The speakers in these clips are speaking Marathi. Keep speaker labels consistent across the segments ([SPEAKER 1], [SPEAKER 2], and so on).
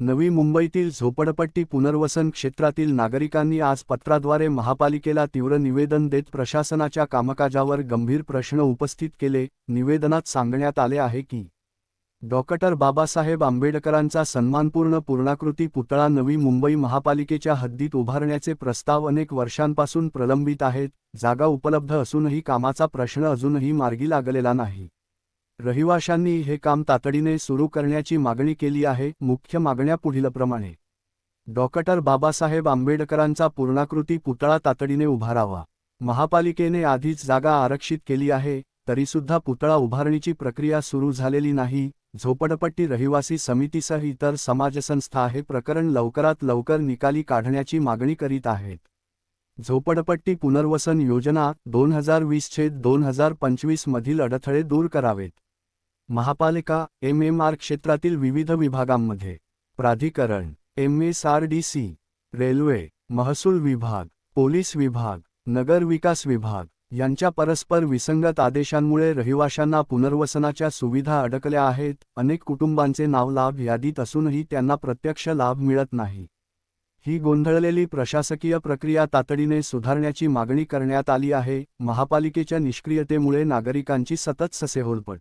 [SPEAKER 1] नवी मुंबईतील झोपडपट्टी पुनर्वसन क्षेत्रातील नागरिकांनी आज पत्राद्वारे महापालिकेला तीव्र निवेदन देत प्रशासनाच्या कामकाजावर गंभीर प्रश्न उपस्थित केले. निवेदनात सांगण्यात आले आहे की डॉक्टर बाबासाहेब आंबेडकरांचा सन्मानपूर्ण पूर्णाकृती पुतळा नवी मुंबई महापालिकेच्या हद्दीत उभारण्याचे प्रस्ताव अनेक वर्षांपासून प्रलंबित आहेत. जागा उपलब्ध असूनही कामाचा प्रश्न अजूनही मार्गी लागलेला नाही. रहिवाशांनी हे काम तातडीने सुरू करण्याची मागणी केली आहे मुख्य मागण्या पुढीलप्रमाणे. डॉक्टर बाबासाहेब आंबेडकरांचा पूर्णाकृती पुतळा तातडीने उभारावा. महापालिकेने आधीच जागा आरक्षित केली आहे तरीसुद्धा पुतळा उभारणीची प्रक्रिया सुरू झालेली नाही झोपडपट्टी रहिवासी समितीसह इतर समाजसंस्था हे प्रकरण लवकरात लवकर निकाली काढण्याची मागणी करीत आहेत. झोपडपट्टी पुनर्वसन योजना दोन हजार वीस छेद दोन हजार पंचवीस मधील अडथळे दूर करावेत. महापालिका एम एम आर क्षेत्रातील विविध विभागांमध्ये. प्राधिकरण M S R D C railway महसूल विभाग पोलीस विभाग नगर विकास विभाग यांच्या परस्पर विसंगत आदेशांमुळे रहिवाशांना पुनर्वसनाच्या सुविधा अडकल्या आहेत. अनेक कुटुंबांचे नाव लाभ यादीत असूनही त्यांना प्रत्यक्ष लाभ मिळत नाही. ही गोंधळलेली प्रशासकीय प्रक्रिया तातडीने सुधारण्याची मागणी करण्यात आली आहे. महापालिकेच्या निष्क्रियतेमुळे नागरिकांची सतत ससेहोलपट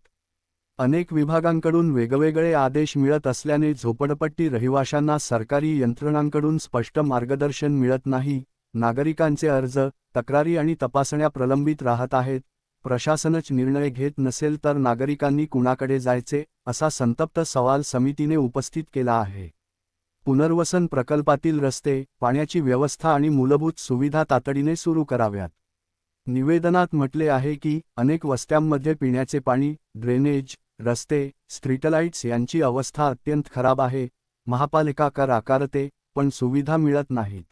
[SPEAKER 1] अनेक विभागांकडून वेगवेगळे आदेश मिळत असल्याने झोपडपट्टी रहिवाशांना सरकारी यंत्रणांकडून स्पष्ट मार्गदर्शन मिळत नाही. नागरिकांचे अर्ज तक्रारी आणि तपासण्या प्रलंबित राहत आहेत. प्रशासनच निर्णय घेत नसेल तर नागरिकांनी कुणाकडे जायचे असा संतप्त सवाल समितीने उपस्थित केला आहे. पुनर्वसन प्रकल्पातील रस्ते पाण्याची व्यवस्था आणि मूलभूत सुविधा तातडीने सुरू कराव्यात. निवेदनात म्हटले आहे की अनेक वस्त्यांमध्ये पिण्याचे पाणी ड्रेनेज रस्ते स्ट्रीटलाइट्स यांची अवस्था अत्यंत खराब आहे. महापालिका कर आकारते पण सुविधा मिळत नाहीत.